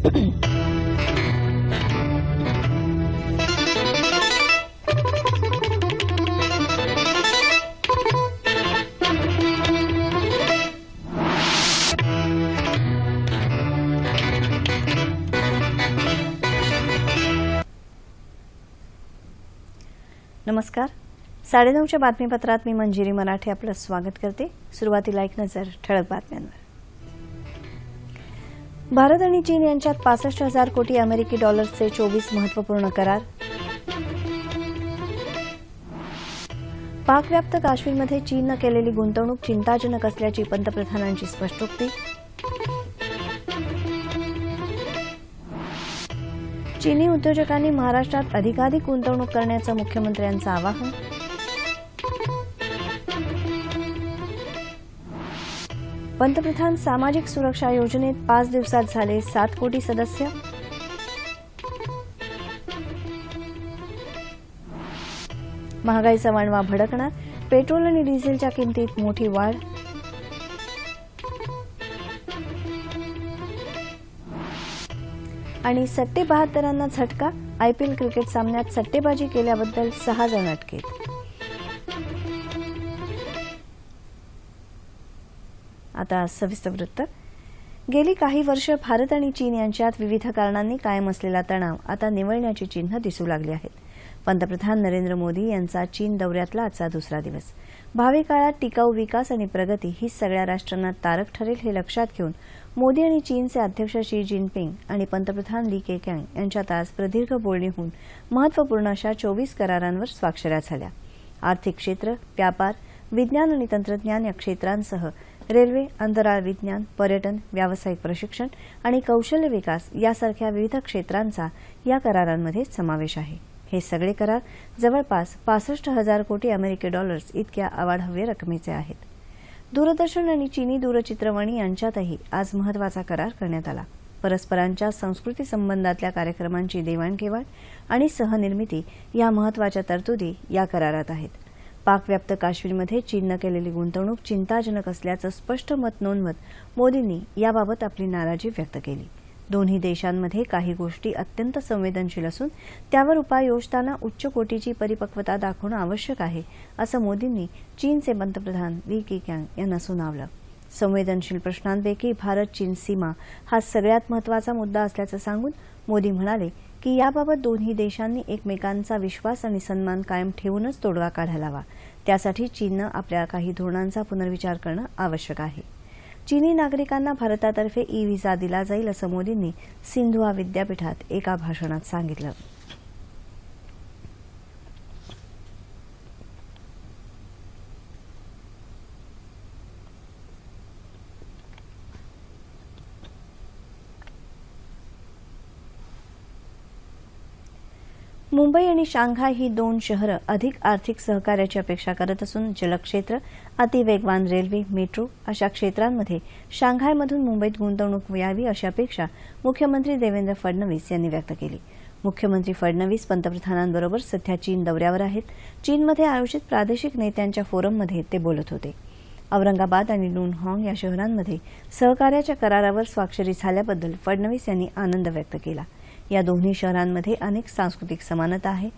नमस्कार. साडेनऊच्या बातमीपत्रात मी मंजिरी मराठे आपलं स्वागत करते. सुरुवातीला एक नजर ठळक बातम्यांवर. भारत आणि चीन यांच्यात पासष्ट हजार कोटी अमेरिकी डॉलर्सचे चोवीस महत्त्वपूर्ण करार. पाकव्याप्त काश्मीरमध्ये चीननं केलेली गुंतवणूक चिंताजनक असल्याची पंतप्रधानांची स्पष्टोक्ती. चीनी उद्योजकांनी महाराष्ट्रात अधिकाधिक गुंतवणूक करण्याचं मुख्यमंत्र्यांचं आवाहन. पंतप्रधान सामाजिक सुरक्षा योजनेत पाच दिवसात झाले सात कोटी सदस्य. महागाईचा वणवा भडकणार. पेट्रोल आणि डिझेलच्या किमतीत मोठी वाढ. आणि सट्टे बहात्तरांना झटका आयपीएल क्रिकेट सामन्यात सट्टेबाजी केल्याबद्दल सहा जण अटकेत. आता सविस्तर वृत्त गेली काही वर्ष भारत आणि चीन यांच्यात विविध कारणांनी कायम असलेला तणाव आता निवळण्याची चिन्ह दिसू लागली आहेत. पंतप्रधान नरेंद्र मोदी यांचा चीन दौऱ्यातला आजचा दुसरा दिवस. भावी काळात टिकाऊ विकास आणि प्रगती ही सगळ्या राष्ट्रांना तारक ठरेल हे लक्षात घेऊन मोदी आणि चीनचे अध्यक्ष शी जिनपिंग आणि पंतप्रधान ली केकँग यांच्यात आज प्रदीर्घ बोलणी होऊन महत्त्वपूर्ण अशा चोवीस करारांवर स्वाक्षऱ्या झाल्या. आर्थिक क्षेत्र व्यापार विज्ञान आणि तंत्रज्ञान या क्षेत्रांसह रेल्वे अंतराळ विज्ञान पर्यटन व्यावसायिक प्रशिक्षण आणि कौशल्य विकास यासारख्या विविध क्षेत्रांचा या करारांमध्ये समावेश आहे. हे सगळे करार जवळपास पासष्ट हजार कोटी अमेरिकी डॉलर्स इतक्या अवाढव्य रकमेचे आहेत. दूरदर्शन आणि चीनी दूरचित्रवाणी यांच्यातही आज महत्त्वाचा करार करण्यात आला. परस्परांच्या संस्कृती संबंधातल्या कार्यक्रमांची देवाणघेवाण आणि सहनिर्मिती या महत्त्वाच्या तरतुदी या करारात आहेत. पाकव्याप्त काश्मीरमध्ये चीननं केलेली गुंतवणूक चिंताजनक असल्याचं स्पष्ट मत नोंदवत मोदींनी याबाबत आपली नाराजी व्यक्त केली. दोन्ही देशांमध्ये काही गोष्टी अत्यंत संवेदनशील असून त्यावर उपाय योजताना उच्च कोटीची परिपक्वता दाखवणं आवश्यक आहे असं मोदींनी चीनचे पंतप्रधान ली कॅंग यांना सुनावलं. संवेदनशील प्रश्नांपैकी भारत चीन सीमा हा सगळ्यात महत्त्वाचा मुद्दा असल्याचं सांगून मोदी म्हणाले की याबाबत दोन्ही देशांनी एकमेकांचा विश्वास आणि सन्मान कायम ठेवूनच तोडगा काढायला हवा. त्यासाठी चीननं आपल्या काही धोरणांचा पुनर्विचार करणं आवश्यक आहे. चीनी नागरिकांना भारतातर्फे ई व्हिसा दिला जाईल असं मोदींनी सिंधुआ विद्यापीठात एका भाषणात सांगितलं. मुंबई आणि शांघाय ही दोन शहरं अधिक आर्थिक सहकार्याची अपेक्षा करत असून जलक्षेत्र अतिवेगवान रेल्वे मेट्रो अशा क्षेत्रांमध्ये शांघायमधून मुंबईत गुंतवणूक यावी अशी अपेक्षा मुख्यमंत्री देवेंद्र फडणवीस यांनी व्यक्त केली. मुख्यमंत्री फडणवीस पंतप्रधानांबरोबर सध्या चीन दौऱ्यावर आहेत. चीनमध्ये आयोजित प्रादेशिक नेत्यांच्या फोरममध्ये ते बोलत होते. औरंगाबाद आणि लुनहॉंग या शहरांमध्ये सहकार्याच्या करारावर स्वाक्षरी झाल्याबद्दल फडणवीस यांनी आनंद व्यक्त केला. या दोन्ही शहरांमध्ये अनेक सांस्कृतिक समानता आहे.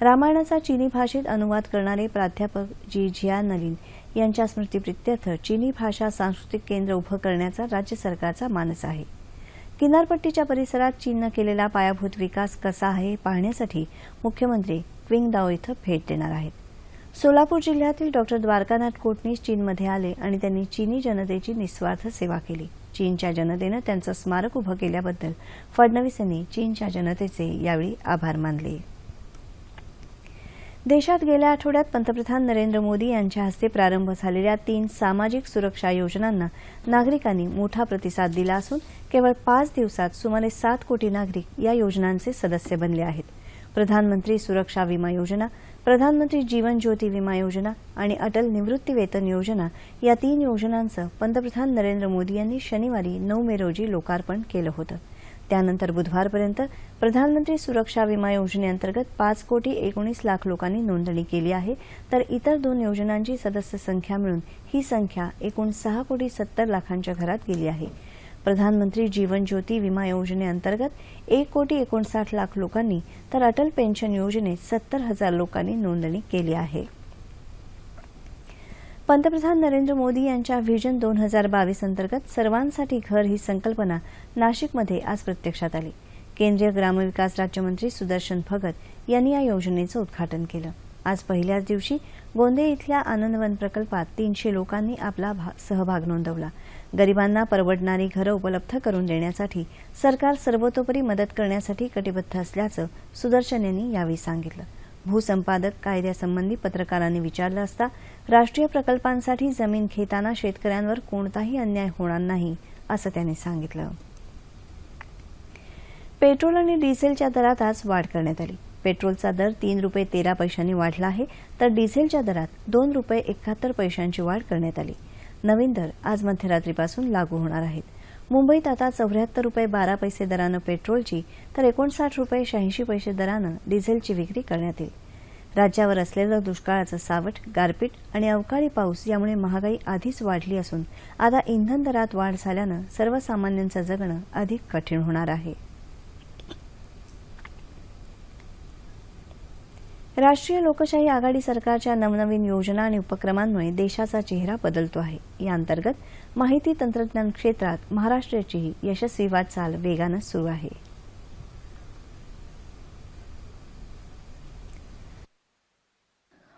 रामायणाचा चीनी भाषेत अनुवाद करणारे प्राध्यापक जी. झिया नलिन यांच्या स्मृतीप्रित्यर्थ चीनी भाषा सांस्कृतिक केंद्र उभं करण्याचा राज्य सरकारचा मानस आहे. किनारपट्टीच्या परिसरात चीननं केलेला पायाभूत विकास कसा आहे पाहण्यासाठी मुख्यमंत्री क्विंगदाओ इथं भेट देणार आहेत. सोलापूर जिल्ह्यातील डॉक्टर द्वारकानाथ कोटणीस चीनमध्ये आले आणि त्यांनी चीनी जनतेची निस्वार्थ सेवा केली. चीनच्या जनतेनं त्यांचं स्मारक उभं केल्याबद्दल फडणवीस यांनी चीनच्या जनतेचे यावेळी आभार मानले. देशात गेल्या आठवड्यात पंतप्रधान नरेंद्र मोदी यांच्या हस्ते प्रारंभ झालेल्या तीन सामाजिक सुरक्षा योजनांना नागरिकांनी मोठा प्रतिसाद दिला असून केवळ पाच दिवसात सुमारे सात कोटी नागरिक या योजनांचे सदस्य बनले आहेत. प्रधानमंत्री सुरक्षा विमा योजना प्रधानमंत्री जीवन ज्योती विमा योजना आणि अटल निवृत्ती वेतन योजना या तीन योजनांचं पंतप्रधान नरेंद्र मोदी यांनी शनिवारी नऊ मे रोजी लोकार्पण केलं होतं. त्यानंतर बुधवारपर्यंत प्रधानमंत्री सुरक्षा विमा योजनेअंतर्गत पाच कोटी एकोणीस लाख लोकांनी नोंदणी केली आहे तर इतर दोन योजनांची सदस्य संख्या मिळून ही संख्या एकूण सहा कोटी सत्तर लाखांच्या घरात गेली आहे. प्रधानमंत्री जीवन ज्योती विमा योजनेअंतर्गत एक कोटी एकोणसाठ लाख लोकांनी तर अटल पेन्शन योजनेत सत्तर हजार लोकांनी नोंदणी केली आहे. पंतप्रधान नरेंद्र मोदी यांच्या व्हिजन दोन हजार बावीस अंतर्गत सर्वांसाठी घर ही संकल्पना नाशिकमध्ये आज प्रत्यक्षात आली. केंद्रीय ग्रामविकास राज्यमंत्री सुदर्शन भगत यांनी या योजनेचं उद्घाटन केलं. आज पहिल्याच दिवशी गोंदे इथल्या आनंदवन प्रकल्पात तीनशे लोकांनी आपला सहभाग नोंदवला. गरिबांना परवडणारी घरं उपलब्ध करून देण्यासाठी सरकार सर्वतोपरी मदत करण्यासाठी कटिबद्ध असल्याचं सुदर्शन यांनी यावेळी सांगितलं. भूसंपादक कायद्यासंबंधी पत्रकारांनी विचारलं असता राष्ट्रीय प्रकल्पांसाठी जमीन घेताना शेतकऱ्यांवर कोणताही अन्याय होणार नाही असं त्यांनी सांगितलं. पेट्रोल आणि डिझेलच्या दरात आज वाढ करण्यात आली. पेट्रोलचा दर तीन रुपये तेरा पैशांनी वाढला आहे तर डिझेलच्या दरात दोन रुपये एकाहत्तर पैशांची वाढ करण्यात आली. नवीन दर आज मध्यरात्रीपासून लागू होणार आहेत. मुंबईत आता चौऱ्याहत्तर रुपये बारा पैसे दरानं पेट्रोलची तर एकोणसाठ रुपये शहाऐंशी पैसे दरानं डिझेलची विक्री करण्यात येईल. राज्यावर असलेलं दुष्काळाचं सावट गारपीट आणि अवकाळी पाऊस यामुळे महागाई आधीच वाढली असून आता इंधन दरात वाढ झाल्यानं सर्वसामान्यांचं जगणं अधिक कठीण होणार आहे. राष्ट्रीय लोकशाही आघाडी सरकारच्या नवनवीन योजना आणि उपक्रमांमुळे देशाचा चेहरा बदलतो आहे. या अंतर्गत माहिती तंत्रज्ञान क्षेत्रात महाराष्ट्राचीही यशस्वी वाटचाल वेगानं सुरू आहे.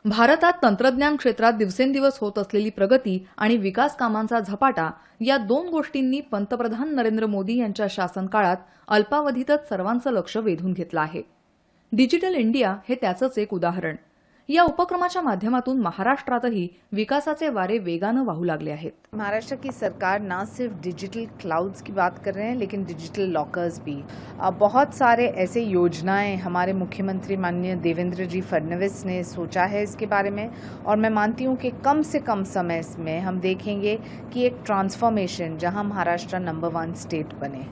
भारतात तंत्रज्ञान क्षेत्रात दिवसेंदिवस होत असलेली प्रगती आणि विकास कामांचा झपाटा या दोन गोष्टींनी पंतप्रधान नरेंद्र मोदी यांच्या शासनकाळात अल्पावधीतच सर्वांचं लक्ष वेधून घेतलं आहे. डिजिटल इंडिया हे त्याचंच एक उदाहरण. या उपक्रमाच्या माध्यमातून महाराष्ट्रातही विकासाचे वारे वेगानं वाहू लागले आहेत. महाराष्ट्र की सरकार ना सिर्फ़ डिजिटल क्लाउड्स की बात कर रहे हैं, लेकिन डिजिटल लॉकर्स भी. बहुत सारे ऐसे योजनाएँ हमारे मुख्यमंत्री माननीय देवेंद्र जी फडणवीस ने सोचा है इसके बारे में, और मैं मानती हूँ कि कम से कम समय में हम देखेंगे कि एक ट्रांसफॉर्मेशन जहाँ महाराष्ट्र नंबर वन स्टेट बने।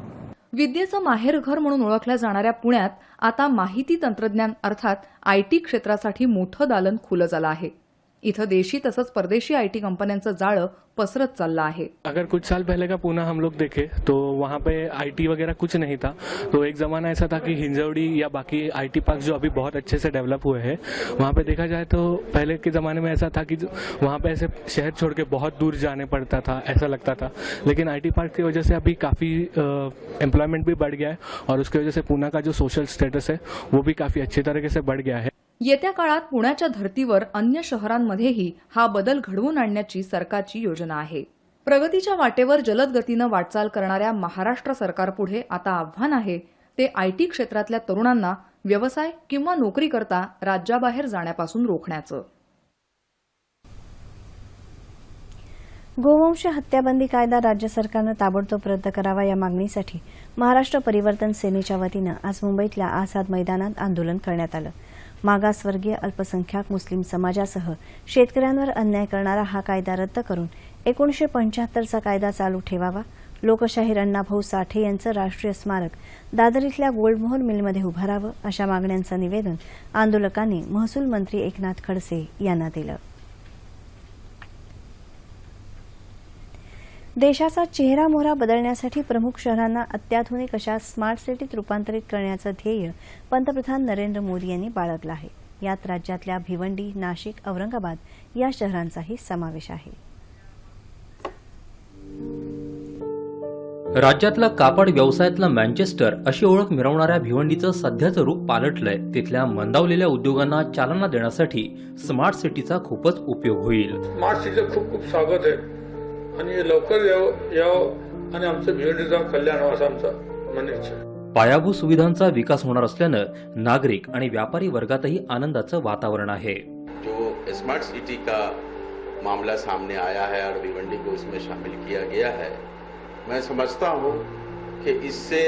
विद्येचं माहेरघर म्हणून ओळखल्या जाणाऱ्या पुण्यात आता माहिती तंत्रज्ञान अर्थात आयटी क्षेत्रासाठी मोठं दालन खुलं झालं आहे. इथं देशी तसंच परदेशी आयटी कंपन्यांचं जाळं पसरत चाललं है अगर कुछ साल पहले का पूना हम लोग देखे तो वहाँ पे आईटी वगैरह कुछ नहीं था। तो एक ज़माना ऐसा था कि हिंजवड़ी या बाकी आईटी पार्क जो अभी बहुत अच्छे से डेवलप हुए हैं, वहाँ पे देखा जाए तो पहले के ज़माने में ऐसा था कि वहाँ पे ऐसे शहर छोड़ के बहुत दूर जाने पड़ता था, ऐसा लगता था। लेकिन आईटी पार्क की वजह से अभी काफ़ी एम्प्लॉयमेंट भी बढ़ गया है, और उसकी वजह से पूना का जो सोशल स्टेटस है, वो भी काफ़ी अच्छी तरीके से बढ़ गया है। येत्या काळात पुण्याच्या धर्तीवर अन्य शहरांमध्येही हा बदल घडवून आणण्याची सरकारची योजना आहे. प्रगतीच्या वाटेवर जलद गतीनं वाटचाल करणाऱ्या महाराष्ट्र सरकारपुढे आता आव्हान आहे ते आयटी क्षेत्रातल्या तरुणांना व्यवसाय किंवा नोकरी करता राज्याबाहेर जाण्यापासून रोखण्याचं. गोवंश हत्याबंदी कायदा राज्य सरकारनं ताबडतोब रद्द करावा या मागणीसाठी महाराष्ट्र परिवर्तन सेनेच्या वतीनं आज मुंबईतल्या आझाद मैदानात आंदोलन करण्यात आलं. मागासवर्गीय अल्पसंख्याक मुस्लिम समाजासह शेतकऱ्यांवर अन्याय करणारा हा कायदा रद्द करून एकोणीशे पंच्याहत्तरचा कायदा चालू ठेवावा. लोकशाहीर अण्णाभाऊ साठे यांचं राष्ट्रीय स्मारक दादर इथल्या गोल्डमोहन मिलमध्ये उभारावं अशा मागण्यांचं निवेदन आंदोलकांनी महसूल मंत्री एकनाथ खडसे यांना दिलं. देशाचा चेहरा मोहरा बदलण्यासाठी प्रमुख शहरांना अत्याधुनिक अशा स्मार्ट सिटीत रूपांतरित करण्याचं ध्येय पंतप्रधान नरेंद्र मोदी यांनी बाळगलं आहे. यात राज्यातल्या भिवंडी नाशिक औरंगाबाद या शहरांचाही समावेश आहे. राज्यातला कापड व्यवसायातलं मँचेस्टर अशी ओळख मिरवणाऱ्या भिवंडीचं सध्याचं रूप पालटलंय. तिथल्या मंदावलेल्या उद्योगांना चालना देण्यासाठी स्मार्ट सिटीचा खूपच उपयोग होईल. स्मार्ट सिटीचं खूप खूप स्वागत आहे. आणि लवकर यावं यावं. आणि आमचं भिवंडीचं कल्याण व्हावं असं आमचं मन इच्छा आहे. पायाभूत सुविधांचा विकास होणार असल्यानं नागरिक आणि व्यापारी वर्गातही आनंदाचं वातावरण आहे. जो स्मार्ट सिटी का मामला सामने आया है और भिवंडी को इसमें शामिल किया गया है मैं समझता हूँ कि इससे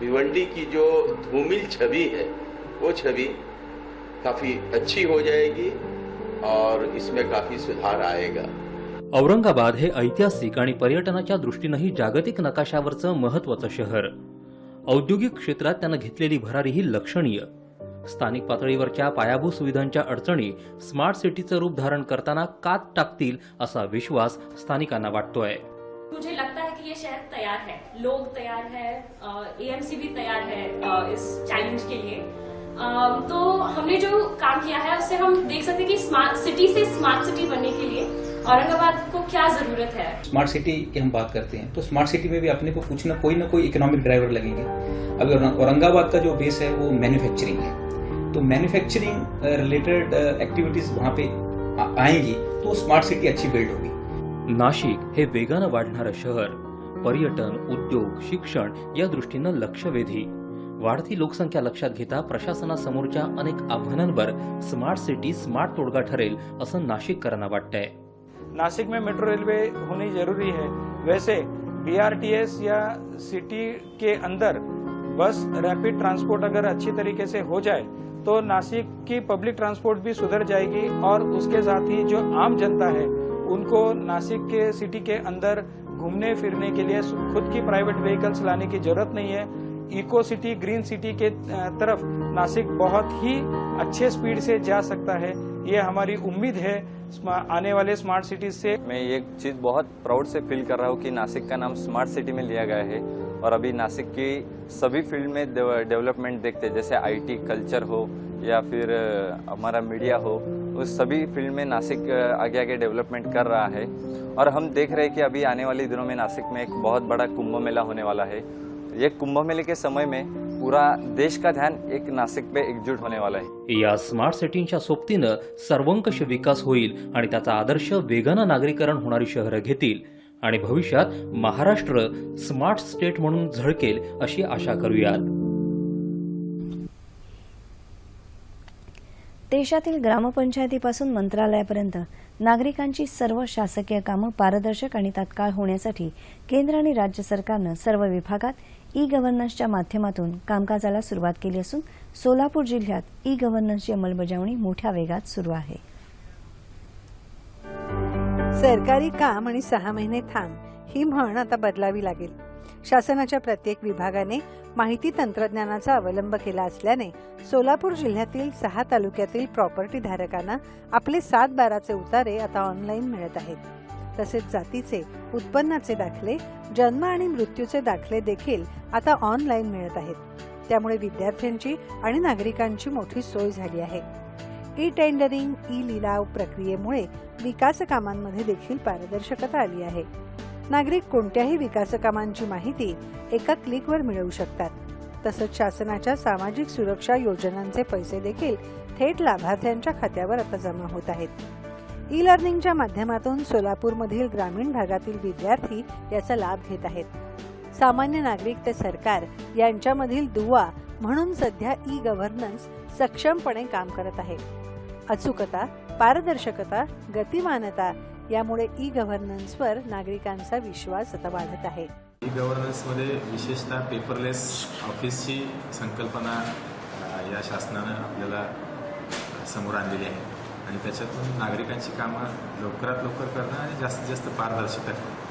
भिवंडी की जो धूमिल छवि है वो छवि काफ़ी अच्छी हो जाएगी और इसमें काफ़ी सुधार आएगा। औरंगाबाद हे ऐतिहासिक आणि पर्यटनाच्या दृष्टीनंही जागतिक नकाशावरचं महत्वाचं शहर. औद्योगिक क्षेत्रात त्यानं घेतलेली भरारी ही लक्षणीय. स्थानिक पातळीवरच्या पायाभूत सुविधांच्या अडचणी स्मार्ट सिटीचं रूप धारण करताना कात टाकतील असा विश्वास स्थानिकांना वाटतोय. मुझे लगता है कि ये शहर तैयार है. लोग तैयार है एएमसी भी तैयार है इस चैलेंज के लिए. तो हमने जो काम किया है उससे हम देख सकते हैं कि स्मार्ट सिटी से स्मार्ट सिटी बनने के लिए औरंगाबाद को क्या ज़रूरत है? स्मार्ट सिटी की हम बात करते हैं तो स्मार्ट सिटी में भी अपने को कुछ ना कोई ना कोई इकोनॉमिक ड्राइवर लगेंगे। अभी औरंगाबाद का जो बेस है वो मैन्युफैक्चरिंग है। तो मैन्युफैक्चरिंग रिलेटेड एक्टिविटीज़ वहाँ पे आएँगी तो स्मार्ट सिटी अच्छी बिल्ड होगी। नाशिक हे वेगानं वाढणारं शहर पर्यटन उद्योग शिक्षण या दृष्टीनं लक्षवेधी. वाढती लोकसंख्या लक्षात घेता प्रशासनासमोरच्या अनेक आव्हानांवर स्मार्ट सिटी स्मार्ट तोडगा ठरेल असं नाशिककरांना वाटतंय. नासिक में मेट्रो रेलवे होनी ज़रूरी है। वैसे बीआरटीएस या सिटी के अंदर बस रैपिड ट्रांसपोर्ट अगर अच्छी तरीके से हो जाए तो नासिक की पब्लिक ट्रांसपोर्ट भी सुधर जाएगी और उसके साथ ही जो आम जनता है, उनको नासिक के सिटी के अंदर घूमने फिरने के लिए खुद की प्राइवेट व्हीकल्स लाने की ज़रूरत नहीं है। इको सिटी ग्रीन सिटी के तरफ़ नासिक बहुत ही अच्छे स्पीड से जा सकता है। ये हमारी उम्मीद है आने वाले स्मार्ट सिटीज़ से मैं ये चीज़ बहुत प्राउड से फील कर रहा हूँ कि नासिक का नाम स्मार्ट सिटी में लिया गया है। और अभी नासिक की सभी फ़ील्ड में डेवलपमेंट देखते हैं, जैसे आईटी कल्चर हो, या फिर हमारा मीडिया हो, उस सभी फ़ील्ड में नासिक आगे आगे डेवलपमेंट कर रहा है। और हम देख रहे हैं कि अभी आने वाले दिनों में नासिक में एक बहुत बड़ा कुंभ मेला होने वाला है। ये कुंभ मेले के समय में पूरा देश का ध्यान एक नाशिक पे एकजुट होने वाला है। या स्मार्ट सिटींच्या सोबतीनं सर्वंकष विकास होईल आणि त्याचा आदर्श वेगानं नागरीकरण होणारी शहरं घेतील. आणि भविष्यात महाराष्ट्र स्मार्ट स्टेट म्हणून झळकेल अशी आशा करूयात. देशातील ग्रामपंचायतीपासून मंत्रालयापर्यंत नागरिकांची सर्व शासकीय कामं पारदर्शक आणि तात्काळ होण्यासाठी केंद्र आणि राज्य सरकारनं सर्व विभागात ई गव्हर्नन्सच्या माध्यमातून कामकाजाला सुरुवात केली असून सोलापूर जिल्ह्यात ई गव्हर्नन्सची अंमलबजावणी मोठ्या वेगात सुरू आहे. सरकारी काम आणि सहा महिने थांब ही म्हण आता बदलावी लागेल. शासनाच्या प्रत्येक विभागाने माहिती तंत्रज्ञानाचा अवलंब केला असल्याने सोलापूर जिल्ह्यातील सहा तालुक्यातील प्रॉपर्टी धारकांना आपले सात बाराचे उतारे आता ऑनलाईन मिळत आहेत. तसेच जातीचे उत्पन्नाचे दाखले जन्म आणि मृत्यूचे दाखले देखील आता ऑनलाईन मिळत आहेत. त्यामुळे विद्यार्थ्यांची आणि नागरिकांची मोठी सोय झाली आहे. ई टेंडरिंग ई लिलाव प्रक्रियेमुळे विकास कामांमध्ये देखील पारदर्शकता आली आहे. नागरिक कोणत्याही विकास कामांची माहिती एका क्लिकवर मिळवू शकतात. तसंच शासनाच्या सामाजिक सुरक्षा योजनांचे पैसे देखील थेट लाभार्थ्यांच्या खात्यावर आता जमा होत आहेत. ई लर्निंगच्या माध्यमातून सोलापूरमधील ग्रामीण भागातील विद्यार्थी याचा लाभ घेत आहेत. सामान्य नागरिक ते सरकार यांच्यामधील दुवा म्हणून सध्या ई गव्हर्नन्स सक्षमपणे काम करत आहे. अचूकता पारदर्शकता गतिमानता यामुळे ई गव्हर्नन्सवर नागरिकांचा विश्वास आता वाढत आहे. ई गव्हर्नन्समध्ये विशेषतः पेपरलेस ऑफिसची संकल्पना या शासनानं आपल्याला समोर आणलेली आहे. आणि त्याच्यातून नागरिकांची कामं लवकरात लवकर करणं आणि जास्तीत जास्त पारदर्शकता करणं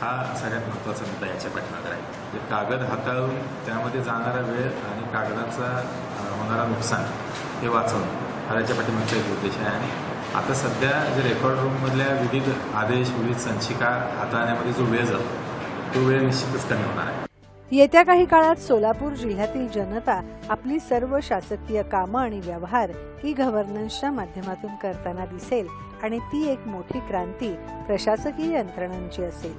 हा सगळ्यात महत्त्वाचा मुद्दा याच्या पाठीमागे आहे जे कागद हाताळून त्यामध्ये जाणारा वेळ आणि कागदाचा होणारा नुकसान हे वाचवणं हा याच्या पाठीमागचा एक उद्देश आहे. आणि आता सध्या जे रेकॉर्ड रूममधल्या विविध आदेश विविध संचिका हाताळण्यामध्ये जो वेळ जातो तो वेळ निश्चितच कमी होणार आहे. येत्या काही काळात सोलापूर जिल्ह्यातील जनता आपली सर्व शासकीय कामं आणि व्यवहार ई गव्हर्नन्सच्या माध्यमातून करताना दिसेल आणि ती एक मोठी क्रांती प्रशासकीय यंत्रणांची असेल.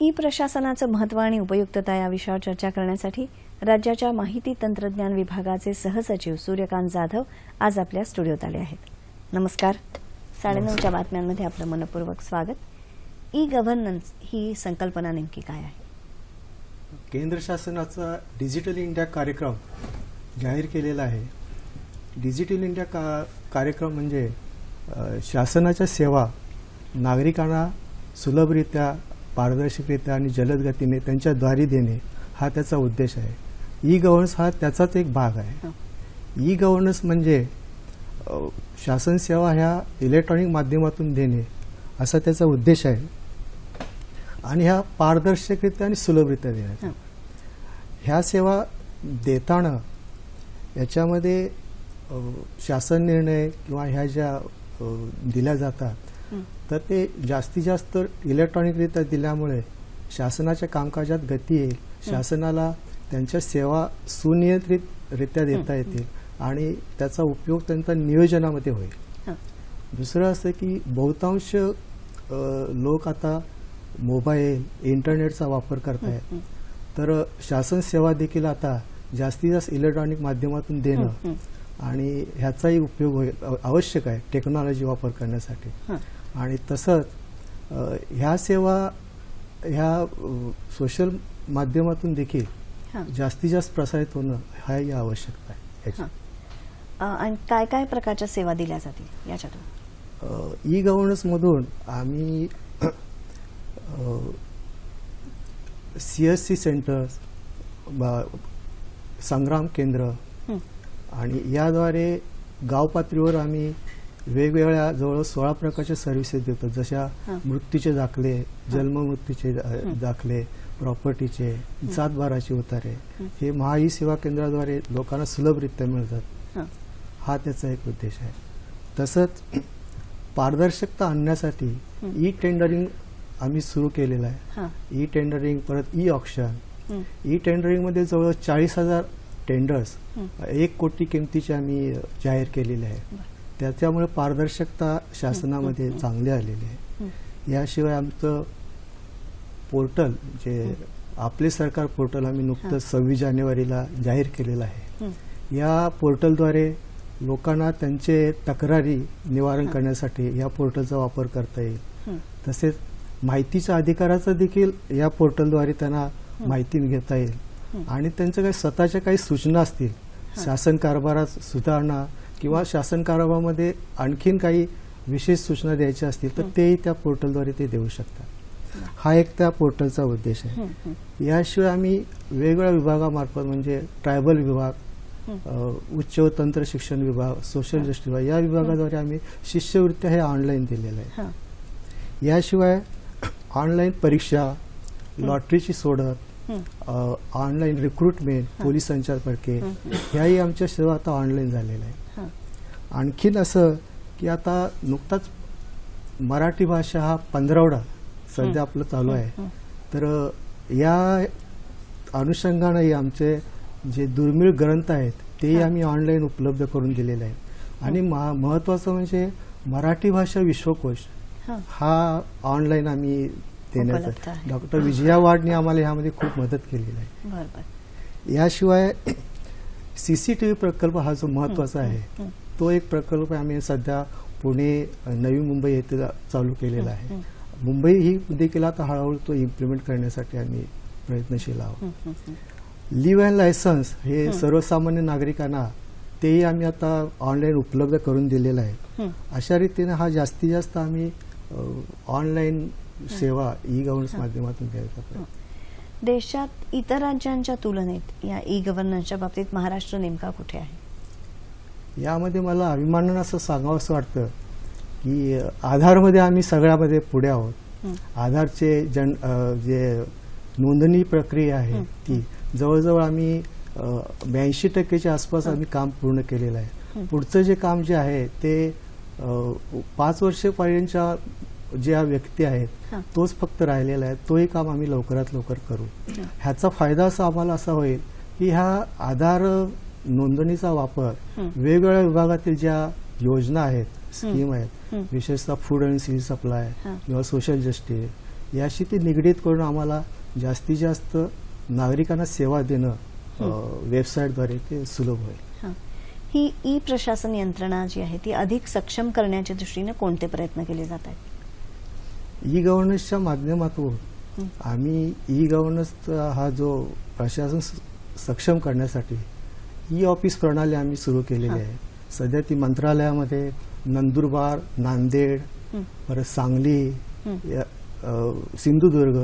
ई प्रशासनाचं महत्त्व आणि उपयुक्तता या विषयावर चर्चा करण्यासाठी राज्याच्या माहिती तंत्रज्ञान विभागाचे सहसचिव सूर्यकांत जाधव आज आपल्या स्टुडिओत आले आहेत. नमस्कार. साडेनऊच्या बातम्यांमध्ये आपलं मनपूर्वक स्वागत. ई गव्हर्नन्स ही संकल्पना नेमकी काय आहे? केंद्र शासनाचा डिजिटल इंडिया कार्यक्रम जाहीर केलेला आहे. डिजिटल इंडिया का कार्यक्रम म्हणजे शासनाच्या सेवा नागरिकांना सुलभरित्या पारदर्शकरित्या आणि जलद गतीने त्यांच्याद्वारे देणे हा त्याचा उद्देश आहे. ई गव्हर्नन्स हा त्याचाच एक भाग आहे. ई गव्हर्नन्स म्हणजे शासन सेवा ह्या इलेक्ट्रॉनिक माध्यमातून देणे असा त्याचा उद्देश आहे. आणि ह्या पारदर्शकरित्या आणि सुलभरित्या देण्याचा ह्या सेवा देताना याच्यामध्ये शासन निर्णय किंवा ह्या ज्या दिल्या जातात. तर ते जास्तीत जास्त इलेक्ट्रॉनिकरित्या दिल्यामुळे शासनाच्या कामकाजात गती येईल. शासनाला त्यांच्या सेवा सुनियंत्रितरित्या देता येतील आणि त्याचा उपयोग त्यांच्या नियोजनामध्ये होईल. दुसरं असं की बहुतांश लोक आता मोबाईल इंटरनेटचा वापर करतायत तर शासन सेवा देखील आता जास्तीत जास्त इलेक्ट्रॉनिक माध्यमातून देणं आणि ह्याचाही उपयोग होईल आवश्यक आहे टेक्नॉलॉजी वापर करण्यासाठी. आणि तसंच ह्या सेवा ह्या सोशल माध्यमातून देखील. जास्तीत जास्त प्रसारित होणं हाही आवश्यकता आहे. हं. आणि काय काय प्रकारच्या सेवा दिल्या जातील याच्यातून ई गव्हर्नन्समधून आम्ही C S C centres Sangram केंद्र हं. आणि याद्वारे गाव पातळीवर आम्ही वेगवेगळ्या जवळ सोळा प्रकारच्या सर्व्हिसेस देतो जशा हं. मृत्यूचे दाखले जन्म मृत्यूचे दा- दाखले प्रॉपर्टीचे सातबाराचे उतारे हे. महा ई सेवा केंद्राद्वारे लोकांना सुलभरित्या मिळतात. हं. त्याचा एक उद्देश आहे. तसंच पारदर्शकता आणण्यासाठी ई टेंडरिंग आम्ही सुरू केलेलं आहे. ई टेंडरिंग परत ई ऑप्शन. ई टेंडरिंगमध्ये जवळ चाळीस हजार टेंडर्स. एक कोटी किमतीचे आम्ही जाहीर केलेले आहे. त्याच्यामुळे पारदर्शकता शासनामध्ये चांगली आलेली आहे. याशिवाय आमचं पोर्टल जे आपले सरकार पोर्टल आम्ही नुकतंच सव्वीस जानेवारीला जाहीर केलेलं आहे. हं. या पोर्टलद्वारे लोकांना त्यांचे तक्रारी निवारण करण्यासाठी या पोर्टलचा वापर करता येईल. तसेच माहितीच्या अधिकाराचं देखील या पोर्टलद्वारे त्यांना माहिती घेता येईल. आणि त्यांच्या काही स्वतःच्या काही सूचना असतील शासन कारभारात सुधारणा किंवा शासन कारभारामध्ये आणखीन काही विशेष सूचना द्यायच्या असतील तर तेही त्या पोर्टलद्वारे ते देऊ शकतात. हा एक त्या पोर्टलचा उद्देश आहे. याशिवाय आम्ही वेगवेगळ्या विभागामार्फत म्हणजे ट्रायबल विभाग उच्च व तंत्र शिक्षण विभाग सोशल जस्टिस विभाग या विभागाद्वारे आम्ही शिष्यवृत्त्या हे ऑनलाईन दिलेलं आहे. याशिवाय ऑनलाईन परीक्षा लॉटरीची सोडत. ऑनलाईन रिक्रुटमेंट पोलीस संचारपरके हं, ह्याही आमच्या सेवा आता ऑनलाईन झालेल्या आहेत. हां. आणखीन असं की आता नुकताच मराठी भाषा हा पंधरवडा सध्या आपलं चालू आहे. तर या अनुषंगाने आमचे जे दुर्मिळ ग्रंथ आहेत तेही हां. आम्ही ऑनलाईन उपलब्ध करून दिलेले आहेत आणि महा- महत्वाचं म्हणजे मराठी भाषा विश्वकोश हां ऑनलाईन आम्ही आहे. डॉक्टर विजया वाडनी आम्हाला ह्यामध्ये खूप मदत केलेली आहे याशिवाय सीसीटीव्ही प्रकल्प हा जो महत्त्वाचा आहे. तो एक प्रकल्प आम्ही सध्या पुणे नवी मुंबई येथे चालू केलेला आहे. मुंबई ही देखील आता हळूहळू तो इम्प्लिमेंट करण्यासाठी आम्ही प्रयत्नशील आहोत. लिव्ह अँड लायसन्स हे. सर्वसामान्य नागरिकांना तेही आम्ही आता ऑनलाईन उपलब्ध करून दिलेलं आहे. अशा रीतीने हा जास्तीत जास्त आम्ही ऑनलाईन सेवा ई गव्हर्नन्स. माध्यमातून द्यायचा प्रयत्न देशात इतर राज्यांच्या तुलनेत या ई गव्हर्नन्सच्या बाबतीत महाराष्ट्र नेमका कुठे आहे यामध्ये मला अभिमानानं असं सांगावं असं वाटतं की आधारमध्ये आम्ही सगळ्यामध्ये पुढे आहोत. आधारचे जन जे नोंदणी प्रक्रिया आहे. ती जवळजवळ आम्ही ब्याऐंशी टक्केच्या आसपास आम्ही काम पूर्ण केलेलं आहे. पुढचं जे काम जे आहे ते पाच वर्षपर्यंतच्या ज्या व्यक्ती आहेत. तोच फक्त राहिलेला आहे तोही काम आम्ही लवकरात लवकर करू. ह्याचा फायदा असा आम्हाला असा होईल की ह्या आधार नोंदणीचा वापर. वेगवेगळ्या विभागातील ज्या योजना आहेत स्कीम आहेत. विशेषतः फूड अँड सिव्हिल सप्लाय. किंवा सोशल जस्टिस याशी ते निगडीत करून आम्हाला जास्तीत जास्त नागरिकांना सेवा देणं वेबसाईटद्वारे ते सुलभ होईल हां. ई प्रशासन यंत्रणा जी आहे ती अधिक सक्षम करण्याच्या दृष्टीने कोणते प्रयत्न केले जात आहेत ई गव्हर्नन्सच्या माध्यमातून. आम्ही ई गव्हर्नन्सचा हा जो प्रशासन स- सक्षम करण्यासाठी ई ऑफिस प्रणाली आम्ही सुरू केलेली. आहे सध्या ती मंत्रालयामध्ये नंदुरबार नांदेड. परत सांगली सिंधुदुर्ग.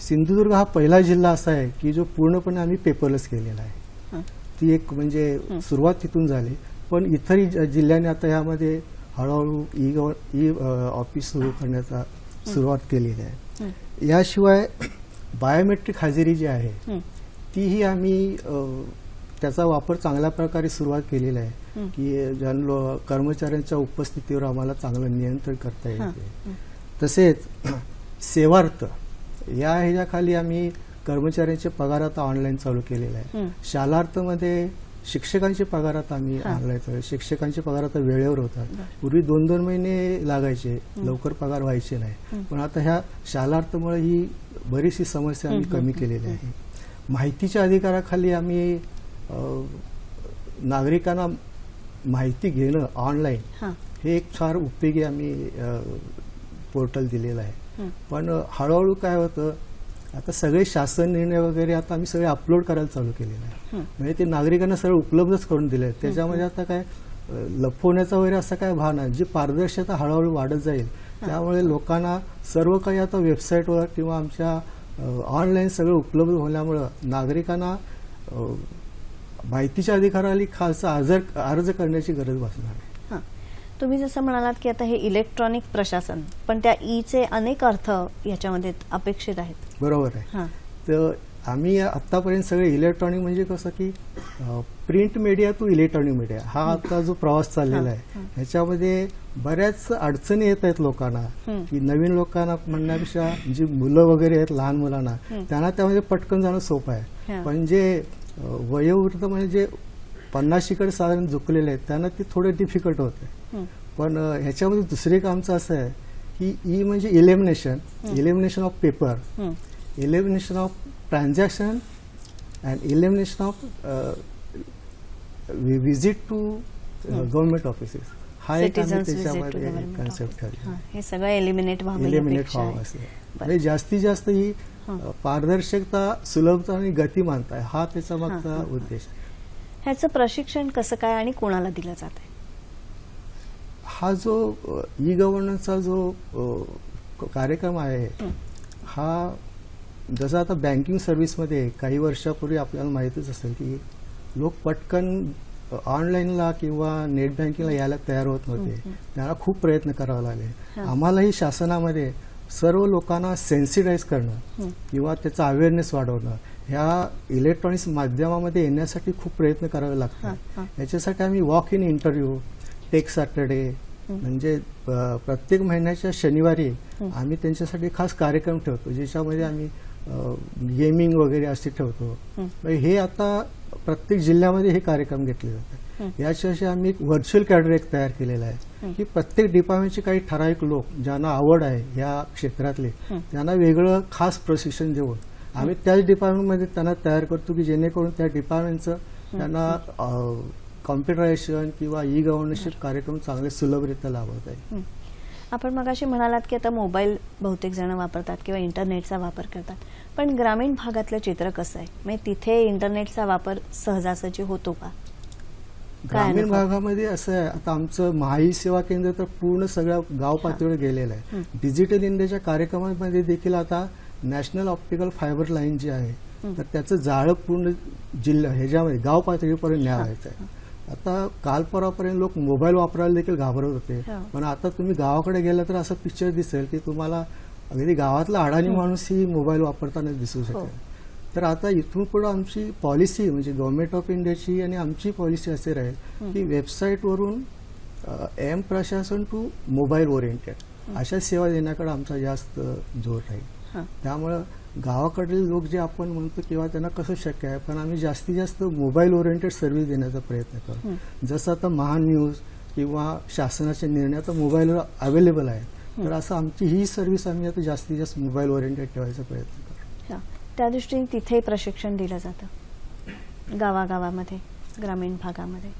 सिंधुदुर्ग हा पहिला जिल्हा असा आहे की जो पूर्णपणे आम्ही पेपरलेस केलेला आहे. ती एक म्हणजे. सुरुवात तिथून झाली पण इतरही जिल्ह्यांनी आता यामध्ये हळूहळू ई गव्हर ई ऑफिस सुरू करण्याचा सुरुवात केलेली आहे. याशिवाय बायोमेट्रिक हजेरी जी आहे. तीही आम्ही त्याचा वापर चांगल्या प्रकारे सुरुवात केलेला आहे. की ज्या लो- कर्मचाऱ्यांच्या उपस्थितीवर आम्हाला चांगलं नियंत्रण करता येते तसेच सेवार्थ या ह्याच्याखाली आम्ही कर्मचाऱ्यांचे पगार आता ऑनलाईन चालू केलेला आहे. शालार्थमध्ये शिक्षकांचे पगार आता आम्ही. ऑनलाईन चालू शिक्षकांचे पगार आता वेळेवर होतात पूर्वी दोन दोन महिने लागायचे. लवकर पगार व्हायचे नाही. पण आता ह्या शालार्थमुळे ही बरीचशी समस्या आम्ही कमी केलेली. आहे माहितीच्या अधिकाराखाली आम्ही नागरिकांना माहिती घेणं ऑनलाईन हां. एक फार उपयोगी आम्ही पोर्टल दिलेलं आहे. पण हळूहळू काय होतं आता सगळे शासन निर्णय वगैरे आता आम्ही सगळे अपलोड करायला चालू केलेलं आहे. म्हणजे ते नागरिकांना सगळं उपलब्धच करून दिले आहेत त्याच्यामध्ये आता काय लपवण्याचा वगैरे असा काय भाव नाही जी पारदर्शकता हळूहळू वाढत जाईल त्यामुळे लोकांना सर्व काही आता वेबसाईटवर किंवा आमच्या ऑनलाईन सगळं उपलब्ध होण्यामुळं नागरिकांना माहितीच्या अधिकाराली खास अर्ज अर्ज करण्याची गरज भासणार नाही. हां. तुम्ही जसं म्हणालात की आता हे इलेक्ट्रॉनिक प्रशासन पण त्या ईचे अनेक अर्थ याच्यामध्ये अपेक्षित आहेत. बरोबर आहे. हां. तर आम्ही आतापर्यंत सगळे इलेक्ट्रॉनिक म्हणजे कसं की print media to electronic media हा आता जो प्रवास चाललेला आहे. ह्याच्यामध्ये बऱ्याच अडचणी येत आहेत लोकांना. की नवीन लोकांना म्हणण्यापेक्षा जी मुलं वगैरे आहेत लहान मुलांना. त्यांना त्यामध्ये पटकन जाणं सोपं आहे. पण जे वयोवृद्ध म्हणजे जे पन्नाशीकडे साधारण झुकलेले आहेत त्यांना ते थोडं डिफिकल्ट होतं. पण ह्याच्यामध्ये दुसरं एक आमचं असं आहे की ई म्हणजे elimination. Elimination of paper elimination of uh, vi- visit to uh, Hmm. government offices हा एक त्याच्यामध्ये कन्सेप्ट हां, सगळं एलिमिनेट व्हावं एलिमिनेट व्हावं. असं. म्हणजे जास्तीत जास्त ही पारदर्शकता सुलभता आणि गतिमानता आहे. हा त्याचा मागचा. उद्देश आहे ह्याचं प्रशिक्षण कसं काय आणि कोणाला दिलं जात आहे हा जो ई गव्हर्नन्सचा जो कार्यक्रम आहे हं. जसं आता बँकिंग सर्व्हिसमध्ये काही वर्षापूर्वी आपल्याला माहितीच असेल की लोक पटकन ऑनलाईनला किंवा नेट बँकिंगला यायला तयार होत नव्हते. त्यांना खूप प्रयत्न करावे लागले. आम्हालाही शासनामध्ये सर्व लोकांना सेन्सिटाईज करणं. किंवा त्याचा अवेअरनेस वाढवणं ह्या इलेक्ट्रॉनिक्स माध्यमामध्ये येण्यासाठी खूप प्रयत्न करावे लागतात. याच्यासाठी आम्ही walk in interview take Saturday. म्हणजे प्रत्येक महिन्याच्या शनिवारी. आम्ही त्यांच्यासाठी खास कार्यक्रम ठेवतो ज्याच्यामध्ये आम्ही गेमिंग वगैरे असे ठेवतो हं. आता प्रत्येक जिल्ह्यामध्ये हे कार्यक्रम घेतले जातात. याशिवाय आम्ही एक व्हर्च्युअल कॅडर एक तयार केलेला आहे. की प्रत्येक डिपार्टमेंटचे काही ठराविक लोक ज्यांना आवड आहे या क्षेत्रातले. त्यांना वेगळं खास प्रशिक्षण देऊन आम्ही त्याच डिपार्टमेंटमध्ये त्यांना तयार करतो की जेणेकरून त्या डिपार्टमेंटचं त्यांना कॉम्प्युटरायझेशन किंवा ई गव्हर्नन्सचे कार्यक्रम चांगले सुलभरित्या लाभवता येईल हं. आपण मगाशी म्हणालात की आता मोबाईल बहुतेक जण वापरतात किंवा इंटरनेटचा वापर करतात. पण ग्रामीण भागातलं चित्र कसं आहे? म्हणजे तिथे इंटरनेटचा वापर सहजासहजी होतो का? ग्रामीण? भागामध्ये असं आहे आता आमचं महाई सेवा केंद्र तर पूर्ण सगळ्या गाव पातळीवर गेलेलं आहे हं. डिजिटल इंडियाच्या कार्यक्रमामध्ये देखील आता नॅशनल ऑप्टिकल फायबर लाईन जी आहे हं. तर त्याचं जाळं पूर्ण जिल्हा ह्याच्यामध्ये गाव पातळीपर्यंत न्यावायचं आहे आता काल परवापर्यंत लोक मोबाईल वापरायला देखील घाबरत होते हो. पण आता तुम्ही गावाकडे गेला तर असं पिक्चर दिसेल की तुम्हाला अगदी गावातला अडाणी माणूसही मोबाईल वापरताना दिसू हो. शकेल तर आता इथून पुढे आमची पॉलिसी म्हणजे गव्हर्नमेंट ऑफ इंडियाची आणि आमची पॉलिसी असे राहील. की वेबसाईटवरून एम प्रशासन टू मोबाईल ओरिएंटेड अशा सेवा देण्याकडे आमचा जास्त जोर राहील. त्यामुळं गावाकडील लोक जे आपण म्हणतो किंवा त्यांना कसं शक्य आहे पण आम्ही जास्तीत जास्त मोबाईल ओरिएंटेड सर्व्हिस देण्याचा प्रयत्न करू हं. जसं आता महान न्यूज किंवा शासनाचे निर्णय आता मोबाईलवर अवेलेबल आहे तर. असं आमची ही सर्व्हिस आम्ही आता जास्तीत जास्त मोबाईल ओरिएंटेड ठेवायचा प्रयत्न. त्या दृष्टीने तिथे प्रशिक्षण दिलं जातं. गावागावामध्ये ग्रामीण भागामध्ये.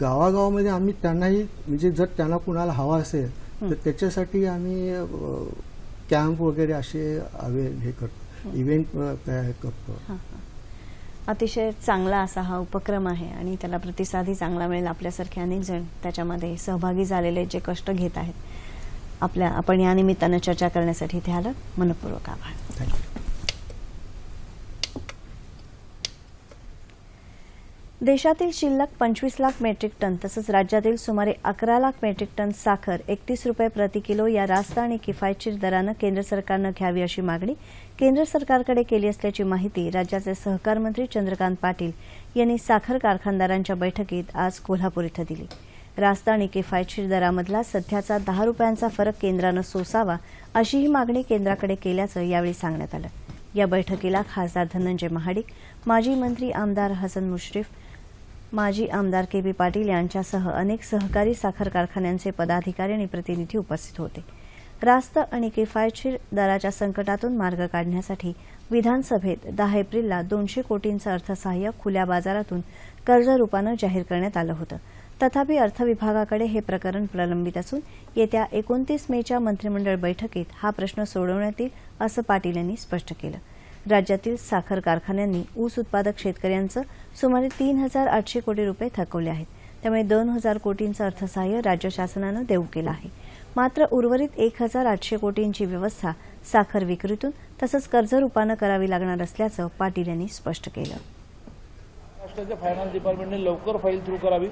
गावागावामध्ये आम्ही त्यांनाही म्हणजे जर त्यांना कुणाला हवा असेल. तर त्याच्यासाठी आम्ही कॅम्प वगैरे असे हे करतो. इव्हेंट करतो. अतिशय चांगला असा हा उपक्रम आहे आणि त्याला प्रतिसादही चांगला मिळेल. आपल्यासारखे अनेक जण त्याच्यामध्ये सहभागी झालेले जे कष्ट घेत आहेत. आपल्या आपण या निमित्तानं चर्चा करण्यासाठी इथे आलं. मनपूर्वक आभार. देशातील शिल्लक पंचवीस लाख मेट्रिक टन तसंच राज्यातील सुमारे अकरा लाख मेट्रिक टन साखर एकतीस रुपये प्रति किलो या रास्त आणि किफायतशीर दरानं केंद्र सरकारनं घ्यावी अशी मागणी केंद्र सरकारकडे केली असल्याची माहिती राज्याचे सहकार मंत्री चंद्रकांत पाटील यांनी साखर कारखानदारांच्या बैठकीत आज कोल्हापूर इथं दिली. रास्त आणि किफायतशीर दरामधला सध्याचा दहा रुपयांचा फरक केंद्रानं सोसावा अशीही मागणी केंद्राकडे केल्याचं यावेळी सांगण्यात आलं. या बैठकीला खासदार धनंजय महाडिक माजी मंत्री आमदार हसन मुश्रीफ माजी आमदार के बी पाटील यांच्यासह अनेक सहकारी साखर कारखान्यांचे पदाधिकारी आणि प्रतिनिधी उपस्थित होते. रास्त आणि किफायतशीर दराच्या संकटातून मार्ग काढण्यासाठी विधानसभेत दहा एप्रिलला दोनशे कोटींचं अर्थसहाय्य खुल्या बाजारातून कर्ज रूपानं जाहीर करण्यात आलं होतं. तथापि अर्थविभागाकडे हे प्रकरण प्रलंबित असून येत्या एकोणतीस मेच्या मंत्रिमंडळ बैठकीत हा प्रश्न सोडवण्यात येईल असं पाटील यांनी स्पष्ट केलं. राज्यातील साखर कारखान्यांनी ऊस उत्पादक शेतकऱ्यांचं सुमारे तीन हजार आठशे कोटी रुपये थकवले आहेत. त्यामुळे दोन हजार कोटींचं अर्थसहाय्य राज्य शासनानं देऊ केलं आहे. मात्र उर्वरित एक हजार आठशे कोटींची व्यवस्था साखर विक्रीतून तसंच कर्ज रूपानं करावी लागणार असल्याचं पाटील यांनी स्पष्ट केलं. महाराष्ट्राच्या फायनान्स डिपार्टमेंटने लवकर फाईल थ्रू करावी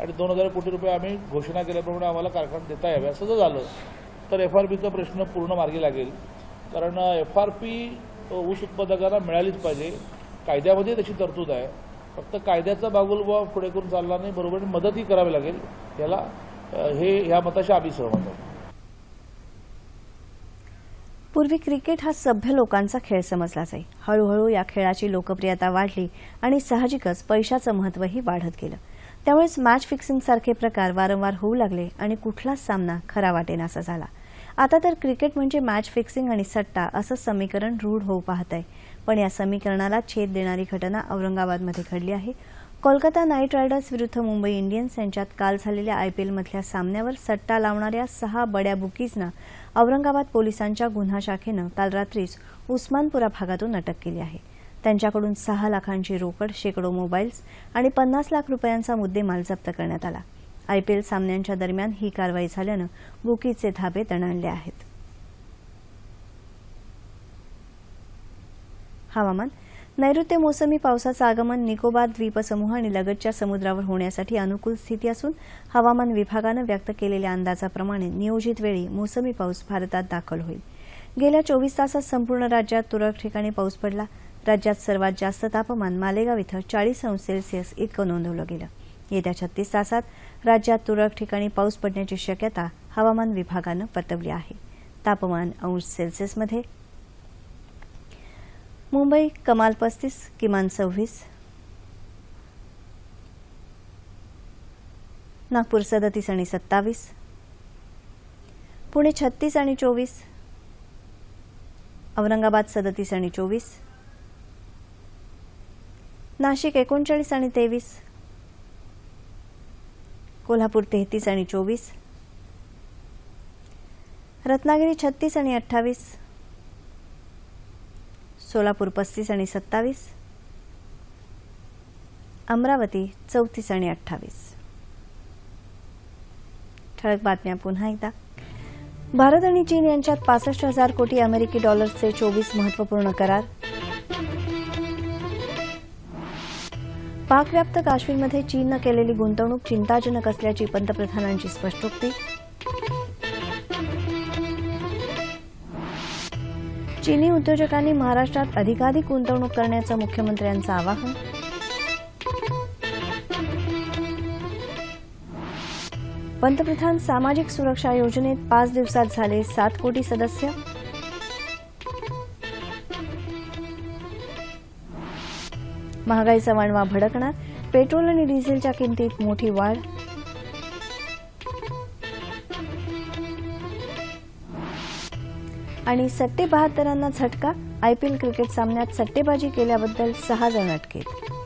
आणि दोन हजार कोटी रुपये आम्ही घोषणा केल्याप्रमाणे आम्हाला कारखाना देता यावे. असं जर झालं तर एफ आर पीचा प्रश्न पूर्ण मार्गी लागेल. कारण एफ आर पी ऊस उत्पादकांना मिळालीच पाहिजे. कायद्यामध्ये त्याची तरतूद आहे. फक्त कायद्याचा बागुलबा पुढे करून चालला नाही बरोबर मदतही करावी लागेल. याला हे ह्या मताशी आम्ही सहमत आहोत. पूर्वी क्रिकेट हा सभ्य लोकांचा खेळ समजला जाई. हळूहळू या खेळाची लोकप्रियता वाढली आणि साहजिकच पैशाचं महत्वही वाढत गेलं. त्यामुळेच मॅच फिक्सिंग सारखे प्रकार वारंवार होऊ लागले आणि कुठलाच सामना खरा वाटेनासा झाला. आता तर क्रिकेट म्हणजे मॅच फिक्सिंग आणि सट्टा असं समीकरण रूढ होऊ पाहत आहे पण या समीकरणाला छेद देणारी घटना औरंगाबादमध्ये घडली आहे. कोलकाता नाईट रायडर्स विरुद्ध मुंबई इंडियन्स यांच्यात काल झालेल्या आयपीएलमधल्या सामन्यावर सट्टा लावणाऱ्या सहा बड्या बुकीजना औरंगाबाद पोलिसांच्या गुन्हा शाखेनं काल रात्रीच उस्मानपुरा भागातून अटक केली आहे. त्यांच्याकडून सहा लाखांची रोकड शेकडो मोबाईल्स आणि पन्नास लाख रुपयांचा मुद्देमाल जप्त करण्यात आला. आयपीएल सामन्यांच्या दरम्यान ही कारवाई झाल्यानं बुकीचे धाबे तणाणले आहेत. हवामान. नैऋत्य मोसमी पावसाचं आगमन निकोबार द्वीपसमूह आणि लगतच्या समुद्रावर होण्यासाठी अनुकूल स्थिती असून हवामान विभागानं व्यक्त केलेल्या अंदाजाप्रमाणे नियोजित वेळी मोसमी पाऊस भारतात दाखल होईल. गेल्या चोवीस तासात संपूर्ण राज्यात तुरळक ठिकाणी पाऊस पडला. राज्यात सर्वात जास्त तापमान मालेगाव इथं चाळीस अंश सेल्सिअस इतकं नोंदवलं गेलं. येत्या छत्तीस तासात राज्यात तुरळक ठिकाणी पाऊस पडण्याची शक्यता हवामान विभागानं वर्तवली आहे. तापमान अंश सेल्सिअसमध्ये मुंबई कमाल पस्तीस किमान सव्वीस. नागपूर सदतीस आणि सत्तावीस. पुणे छत्तीस आणि चोवीस. औरंगाबाद सदतीस आणि चोवीस. नाशिक एकोणचाळीस आणि तेवीस. कोल्हापूर तेहतीस आणि चोवीस. रत्नागिरी छत्तीस आणि अठ्ठावीस. सोलापूर पस्तीस आणि सत्तावीस. अमरावती चौतीस आणि अठ्ठावीस. ठळक बातम्या पुन्हा एकदा. भारत आणि चीन यांच्यात पासष्ट हजार कोटी अमेरिकी डॉलर्सचे चोवीस महत्त्वपूर्ण करार. पाकव्याप्त काश्मीरमध्ये चीननं केलेली गुंतवणूक चिंताजनक असल्याची पंतप्रधानांची स्पष्टोक्ती. चीनी उद्योजकांनी महाराष्ट्रात अधिकाधिक गुंतवणूक करण्याचं मुख्यमंत्र्यांचं आवाहन. पंतप्रधान सामाजिक सुरक्षा योजनेत पाच दिवसात झाले सात कोटी सदस्य. महागाईचा वणवा भडकणार पेट्रोल आणि डिझेलच्या किमतीत मोठी वाढ. आणि सट्टे बहात्तरांना झटका आयपीएल क्रिकेट सामन्यात सट्टेबाजी केल्याबद्दल सहा जण अटकेत.